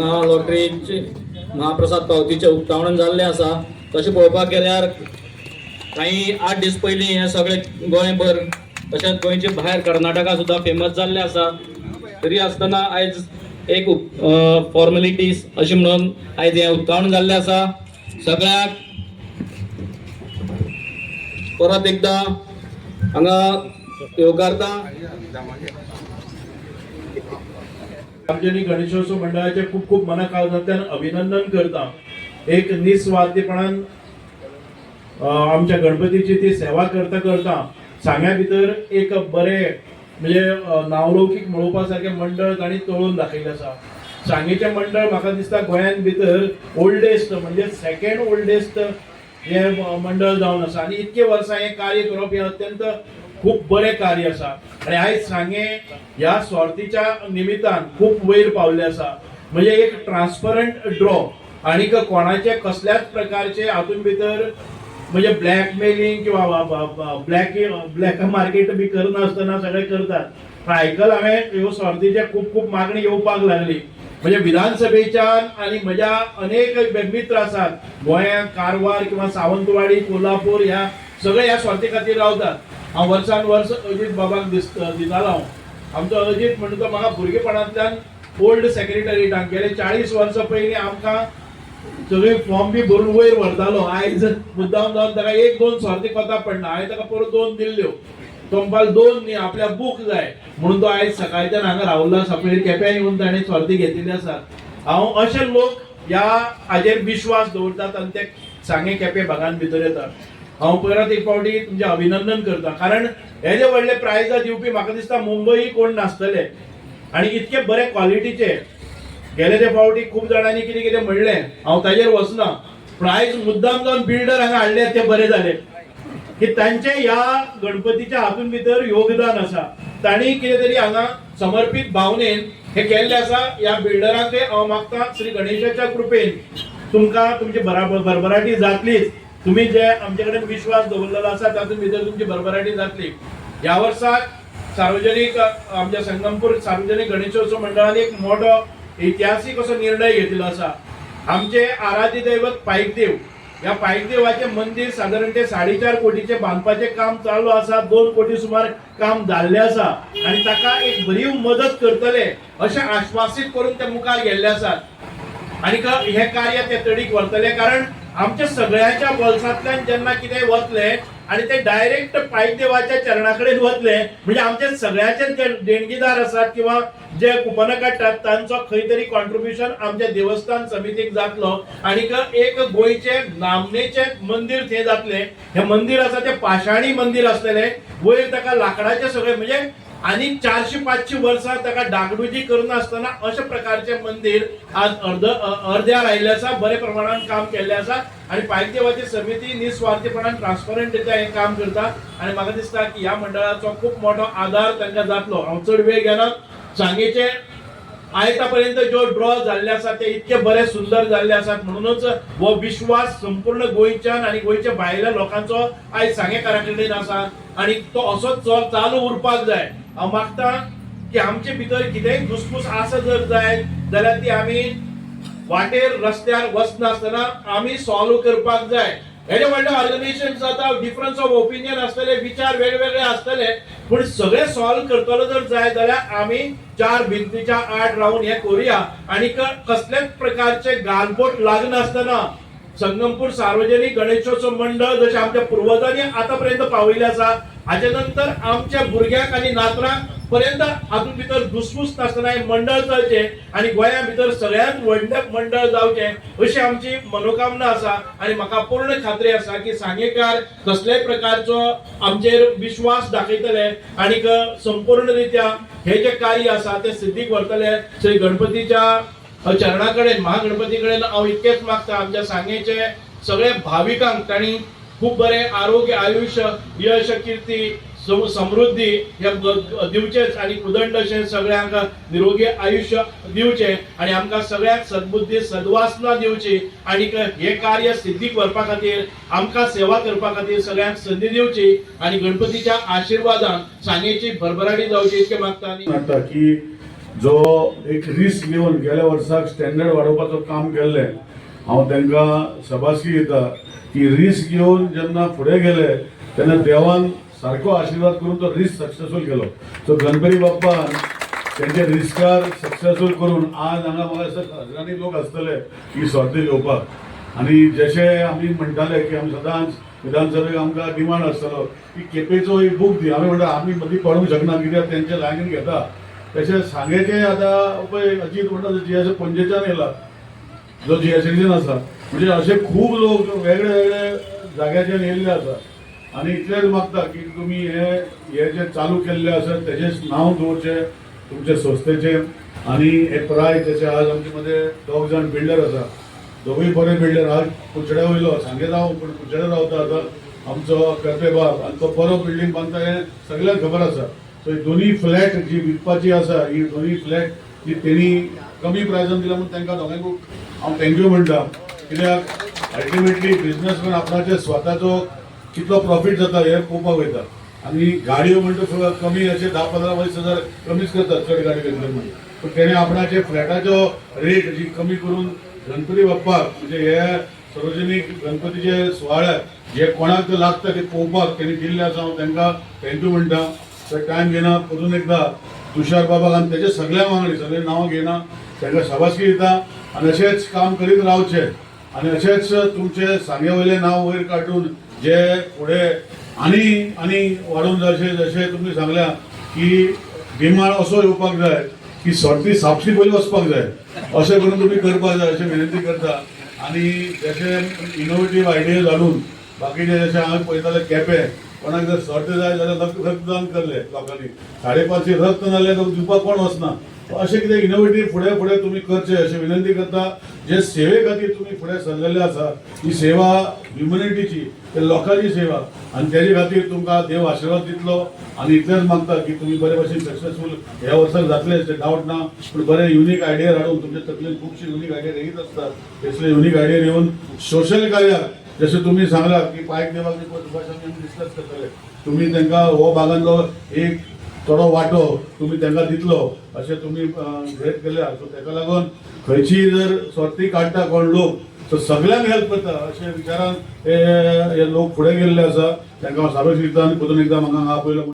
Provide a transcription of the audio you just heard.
हांगा लॉटरीचे महाप्रसाद पावतीचे उक्तावण जाल्ले आसा तशें पळोवपाक गेल्यार काही आठ दीस पयलीं हे सगळे गोंयभर तशेंच गोंयचे भायर कर्नाटका सुद्दां फेमस जाल्ले आसा तरी आसतना आयज एक फॉर्मेलिटीज अशें म्हणून आयज हें उक्तावण जाल्लें आसा सगळ्याक परत एकदा हांगा येवकारता सार्वजनिक गणेशोत्सव मंडळाचे खूप खूप मनाकाळजांतल्यान अभिनंदन करता. एक निस्वार्थीपणान आमच्या गणपतीची ती सेवा करता करता सांग्या भितर एक बरे म्हणजे नावलौकीक मेळोवपा सारखे मंडळ तांणी तळून दाखयलें आसा सांगेचें मंडळ म्हाका दिसता गोंयान भितर ओल्डेस्ट म्हणजे सेकेंड ओल्डेस्ट हे मंडळ जावन आसा आनी इतके वर्सां हें कार्य करप हें अत्यंत खूप बरें कार्य आसा आनी आयज सांगे ह्या स्वार्थीच्या निमित्तान खूप वयर पावले आसा म्हणजे एक ट्रान्सपरंट ड्रॉ आनीक कोणाचे कसल्याच प्रकारचे हातून भितर म्हणजे ब्लॅकमेलिंग किंवा ब्लॅक ब्लॅक मार्केट बी करनासतना सगळे करतात. आयकल हांवें ह्यो स्वार्थीचे खूप खूप मागणी येवपाक लागली. म्हणजे विधानसभेच्यान आणि म्हज्या अनेक मित्र आसात गोंयांत कारवार किंवा सावंतवाडी कोल्हापूर ह्या सगळे ह्या स्वार्थी खातीर रावतात. हांव वर्सान वर्स अजीत बाबाक दिस दितालो हांव. आमचो अजीत म्हणटा तो म्हाका भुरगेपणांतल्यान ओल्ड सेक्रेटरीटान गेले चाळीस वर्सां पयलीं आमकां सगळी फॉर्म बी भरून वयर व्हरतालो आयज मुद्दाम जावन ताका एक दोन स्वार्थी कोता पडना हांवें ताका परत दोन दिल्ल्यो हो. तो म्हणपाक दोन न्ही आपल्या बूक जाय. म्हणून तो आयज सकाळच्यान हांगा रावल्लो आसा पयलीं केप्यां येवन ताणें स्वार्थी घेतिल्ली आसा हांव अशे लोक ह्या हाजेर विश्वास दवरतात आनी ते सांगे केपे भागान भितर येतात. हांव परत एक फावटी तुमचें अभिनंदन करता. कारण हे जे व्हडले प्रायजां दिवपी म्हाका दिसता मुंबई कोण नासतले. आनी इतके बरे क्वालिटीचे गेले ते फावटी खूप जाणांनी कितें कितें म्हणलें. हांव ताजेर वचना प्रायज मुद्दाम जावन बिल्डर हांगा हाडले ते बरे झाले. की तांचे ह्या गणपतीच्या हातून भितर योगदान आसा तांणी कितें तरी हांगा समर्पीत भावनेन हे केल्ले आसा ह्या बिल्डरांक हांव मागता श्री गणेशाच्या कृपेन. तुमकां तुमची बराबर भरभराटी जातलीच. तुम्ही जे आमचे कडेन विश्वास दवरलेलो आसा तातूंत भितर तुमची भरभराटी जातली. ह्या वर्साक सार्वजनीक आमच्या संगमपूर सार्वजनिक गणेशोत्सव मंडळान एक मोठो इतिहासीक असो निर्णय घेतलेलो आसा आमचे आराध्य दैवत पायकदेव. या पायकदेवाचे मंदिर साधारण ते साडेचार कोटीचे बांधपाचे काम चालू आसा दोन कोटी सुमार काम जाल्ले आसा आणि ताका एक बरी मदत करतले अशें आश्वासीत करून ते मुखार गेल्ले आसात आणि हे कार्य ते तडीक व्हरतले कारण आमच्या सगळ्याच्या बोल्सांतल्यान जेन्ना कितें वतले आणि ते डायरेक्ट पायदेवाच्या चरणाकडे वतले. म्हणजे आमचे सगळ्याचे जे देणगीदार आसात किंवा जे कुपन काडटात तांचो खंय तरी कॉन्ट्रिब्युशन आमच्या देवस्थान समितीक जातलो. आणि एक गोयचे नामनेचे मंदिर थंय जातले. हे मंदिर आसा ते पाशाणी मंदिर असलेले. वयर ताका लाकडाचे सगळे म्हणजे आणि चारशे पाचशे वर्सां ताका डागडुजी करनासतना अशा प्रकारचे मंदिर आज अर्ध अर्ध्या अर्द्यार आयिल्ले आसा बरे प्रमाणात काम केल्ले आसा आणि पायदेवाची समिती निस्वार्थीपणान ट्रान्सपरंट रित्या हे काम करता. आणि म्हाका दिसता की ह्या मंडळाचो खूप मोठो आधार तांकां जातलो. हांव चड वेळ घेणार सांगेचे आयता पर्यंत जो ड्रॉ जाल्ले आसा ते इतके बरे सुंदर जाल्ले आसात म्हणूनच हो विश्वास संपूर्ण गोंयच्यान आणि गोंयच्या भायल्या लोकांचो आयज सांगेकारा कडेन आसा आणि तो असोच चालू उरपाक जाय. हांव मागता की आमचे भितर कितेंय घुसपूस आसा जर जाय जाल्यार ती आमी वाटेर रस्त्यार वचनासतना आमी सॉल्व करपाक जाय. हेजे व्हडले ऑर्गनायझेशन जाता डिफरन्स ऑफ ओपिनियन आसतले विचार वेगवेगळे आसतले. पूण सगळे सॉल्व करतलो जर जाय जाल्यार आमी चार भिंतीच्या आड रावन हे करूया. आणि कसल्याच प्रकारचे गालबोट लागनासतना संगमपूर सार्वजनिक गणेशोत्सव मंडळ जसे आमच्या पूर्वजांनी आतापर्यंत पावले आसा हाच्या नंतर आमच्या भुरग्यांक आणि नातरांक पर्यंत हातून भितर घुसपूस नासतना मंडळ चलचे आणि गोंया भितर सगळ्यात व्हडले मंडळ जावचे. अशी आमची मनोकामना आसा आणि म्हाका पूर्ण खात्री आसा की सांगेकार कसल्याय प्रकारचो आमचेर विश्वास दाखयतले आणि संपूर्ण रित्या हे जे कार्य आसा ते सिद्धीक व्हरतले. श्री गणपतीच्या चरणा कडेन महागणपती कडेन हांव इतकेच मागता आमच्या सांगेचे सगळे भाविकांक तांणी खूप बरे आरोग्य आयुष्य यश कीर्ती सम- समृद्धी हे दिवचेच आणि उदंड अशें सगळ्यांक निरोगी आयुष्य दिवचे आणि आमकां सगळ्यांक सद्बुद्धी सद्वासना दिवची आणि हे कार्य सिद्धीक व्हरपा खातीर आमकां सेवा करपा खातीर सगळ्यांक संधी दिवची आणि गणपतीच्या आशिर्वादान सांगेची भरभराटी जावची इतके मागता आनी की जो एक रिस्क घेवन गेल्या वर्साक स्टँडर्ड वाडोवपाचो काम केल्लें हांव तांकां सभासकी दिता की रिस्क घेवन जेन्ना फुडें गेले तेन्ना देवान सारको आशिर्वाद करून तो रिस्क सक्सेसफूल केलो. सो गणपती बाप्पान त्यांचे रिस्कार सक्सेसफूल करून आज हांगा म्हाका हजारांनी लोक आसतले ही सर्ती घेवपाक आनी जशें आमी म्हणटाले की आमी सदांच विधानसभेक आमकां डिमांड आसतलो की केपेचो एक बूक दी आमी म्हणटा आमी मदीं पडूंक शकना कित्याक तेंचे लायनीन घेता. तशें सांगेचे आतां पळय अजीत म्हणटा जी एस पणजेच्यान येयला जो जी एस आसा म्हणजे असे खूप लोक वेगळे वेगळे जाग्याच्यान येयल्ले आसा आनी इतलेंच मागता की तुमी हे हे जे चालू केल्ले आसा तेजेच नांव दवरचें तुमचे संस्थेचें. आणि हे प्रायज त्याचे आज आमचे मध्ये दोग जाण बिल्डर आसा दोगूय बरे बिल्डर. आज कुचड्या वयलो सांगे राव पूण कुचड्या रावता आता. आमचो करपे बाब आनी तो बरो बिल्डींग बांदता हें सगळ्यांक खबर आसा सो ही दोनी फ्लॅट जी विकपाची आसा ही दोनी फ्लॅट जी तेणी कमी प्रायजान दिला म्हणून तांकां दोगांयकूय हांव थँक्यू म्हणटा कित्याक अल्टिमेटली बिझनेसमॅन आपणाचे स्वताचो कितलो प्रॉफिट जाता हे पळोवपाक वयता. आणि गाडयो म्हणटा कमी अशें धा पंदरा वीस हजार कमीच करतात चड गाडी घेतले म्हणून. पण तेणे आपणाचे फ्लॅटाचो रेट जी कमी करून गणपती बाप्पाक म्हणजे हे सार्वजनीक गणपतीचे सुवाळ्याक जे कोणाक लागता ते पळोवपाक तेणी दिल्ले आसा हांव तांकां थँक्यू म्हणटा. तर टायम घेना परतून एकदा तुषार बाबाक आनी तेजे सगळ्या वांगडी सगळे नांवां घेना तांकां शाबासकी दिता. आनी अशेंच काम करीत रावचें. आनी अशेंच तुमचे सांगे वयलें नांव वयर काडून जे फुडें आनी आनी वाढून जसे जशें तुमी सांगल्या की डिमांड असो येवपाक जाय की सर्ती सापशी पयलीं वचपाक जाय अशें करून तुमी करपाक जाय अशें विनंती करता. आनी जशें इनोवेटीव आयडियाज हाडून बाकीचे जशें हांवें पळयताले केपें कोणाक जर सर्ट जाय जाल्यार रक्त रक्तदान करले लोकांनी. साडे पांचशे रक्त नासलें तो दिवपाक कोण वचना अशें कितें इनोवेटीव फुडें फुडें तुमी करचें अशें विनंती करता. जे सेवे खातीर तुमी फुडें सरलेले आसा ही सेवा ह्युमनिटीची ते लोकांची सेवा. आनी तेजे खातीर तुमकां देव आशिर्वाद दितलो. आनी इतलेंच मागता की तुमी बरे भशेन सक्सेसफूल ह्या वर्साक जातले अशें डावट ना. पूण बरे युनीक आयडिया हाडून तुमचे तकलेन खुबशे युनीक आयडिया येयत आसतात तसले युनीक आयडिया येवन सोशल कार्याक जशें तुमी सांगला की पायक देवाक बी पळय तुका आमी डिस्कस करतले. तुमी तांकां हो भागांतलो एक थोडो वांटो तुमी तांकां दितलो अशें तुमी भेट केल्या सो ताका लागून खंयची जर सर्ती काडटा कोण लोक सो सगळ्यांक हेल्प करता. अशें विचारान हे हे लोक फुडें गेल्ले आसा तांकां हांव सारको शिकता आनी परतून एकदां म्हाका हांगा पयलो